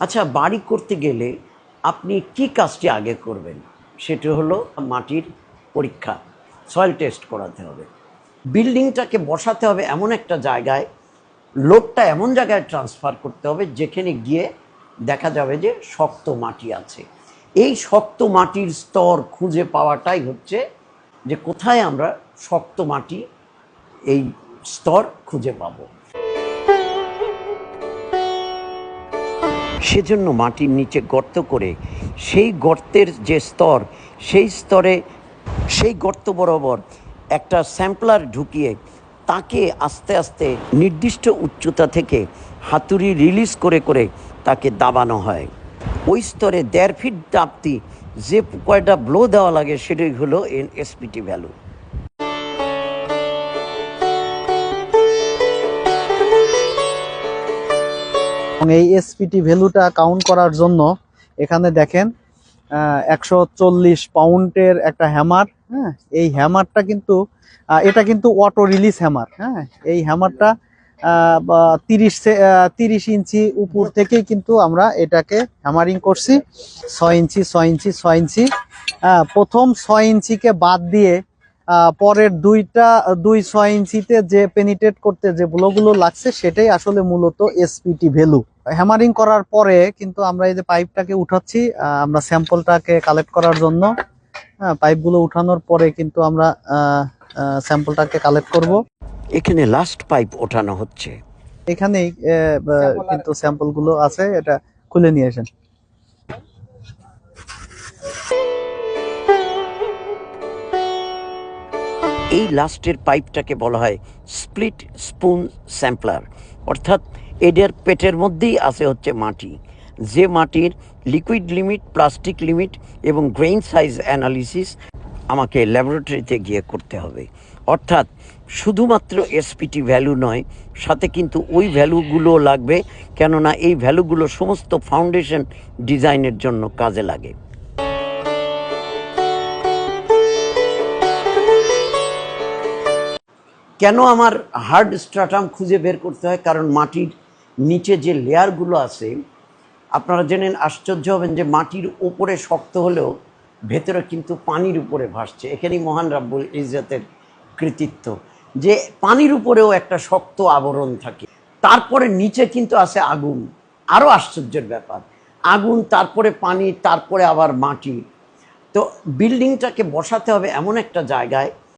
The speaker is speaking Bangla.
আচ্ছা বাড়ি করতে গেলে আপনি কি কাজটি আগে করবেন? সেটি হলো মাটির পরীক্ষা সয়েল টেস্ট করাতে হবে। বিল্ডিংটাকে বসাতে হবে এমন একটা জায়গায় লোডটা এমন জায়গায় ট্রান্সফার করতে হবে যেখানে গিয়ে দেখা যাবে যে শক্ত মাটি আছে। এই শক্ত মাটির স্তর খুঁজে পাওয়াটাই হচ্ছে যে কোথায় আমরা শক্ত মাটি এই স্তর খুঁজে পাবো। সেজন্য মাটির নিচে গর্ত করে সেই গর্তের যে স্তর, সেই স্তরে সেই গর্ত বরাবর একটা স্যাম্পলার ঢুকিয়ে তাকে আস্তে আস্তে নির্দিষ্ট উচ্চতা থেকে হাতুড়ি রিলিজ করে করে তাকে দাবানো হয়। ওই স্তরে দেড় ফিট দাপতি যে কয়টা ব্লো দেওয়া লাগে সেটাই হলো এন এসপিটি ভ্যালু এবং এই এসপিটি ভ্যালুটা কাউন্ট করার জন্য এখানে দেখেন একশো চল্লিশ পাউন্ডের একটা হ্যামার হ্যাঁ? এই হ্যামারটা কিন্তু এটা কিন্তু অটো রিলিজ হ্যামার হ্যাঁ? এই হ্যামারটা তিরিশ তিরিশ ইঞ্চি উপর থেকেই কিন্তু আমরা এটাকে হ্যামারিং করছি। ছয় ইঞ্চি ছয় ইঞ্চি ছয় ইঞ্চি প্রথম ছয় ইঞ্চিকে বাদ দিয়ে পরের দুইটা দুই ছয় ইঞ্চিতে যে পেনিটেট করতে যে ব্লগুলো লাগছে সেটাই আসলে মূলত এসপিটি ভ্যালু হ্যামারিং করার পরে কিন্তু আমরা এই যে পাইপটাকে উঠাচ্ছি আহ, আমরা স্যাম্পলটাকে কালেক্ট করার জন্য হ্যাঁ পাইপগুলো উঠানোর পরে কিন্তু আমরা স্যাম্পলটাকে কালেক্ট করব। এখানে লাস্ট পাইপ ওঠানো হচ্ছে। এখানেই কিন্তু স্যাম্পলগুলো আছে এটা খুলে নিয়ে আসেন। এই লাস্টের পাইপটাকে বলা হয় স্প্লিট স্পুন স্যাম্পলার। অর্থাৎ এদের পেটের মধ্যেই আছে হচ্ছে মাটি। যে মাটির লিকুইড লিমিট, প্লাস্টিক লিমিট এবং গ্রেইন সাইজ অ্যানালিসিস আমাকে ল্যাবরেটরিতে গিয়ে করতে হবে। অর্থাৎ শুধুমাত্র এসপিটি ভ্যালু নয়, সাথে কিন্তু ওই ভ্যালুগুলো লাগবে, কেননা এই ভ্যালুগুলো সমস্ত ফাউন্ডেশন ডিজাইনের জন্য কাজে লাগে। কেন আমার হার্ড স্ট্রাটাম খুঁজে বের করতে হয়? কারণ মাটির নিচে যে লেয়ারগুলো আছে, আপনারা জেনেন, আশ্চর্য হবেন যে মাটির উপরে শক্ত হলেও ভেতরে কিন্তু পানির উপরে ভাসছে। এখানেই মহান রাব্বুল ইজ্জতের কৃতিত্ব। যে পানির উপরেও একটা শক্ত আবরণ থাকে। তারপরে নিচে কিন্তু আছে আগুন। আরও আশ্চর্যের ব্যাপার। আগুন, তারপরে পানি, তারপরে আবার মাটি। তো বিল্ডিংটাকে বসাতে হবে এমন একটা জায়গায়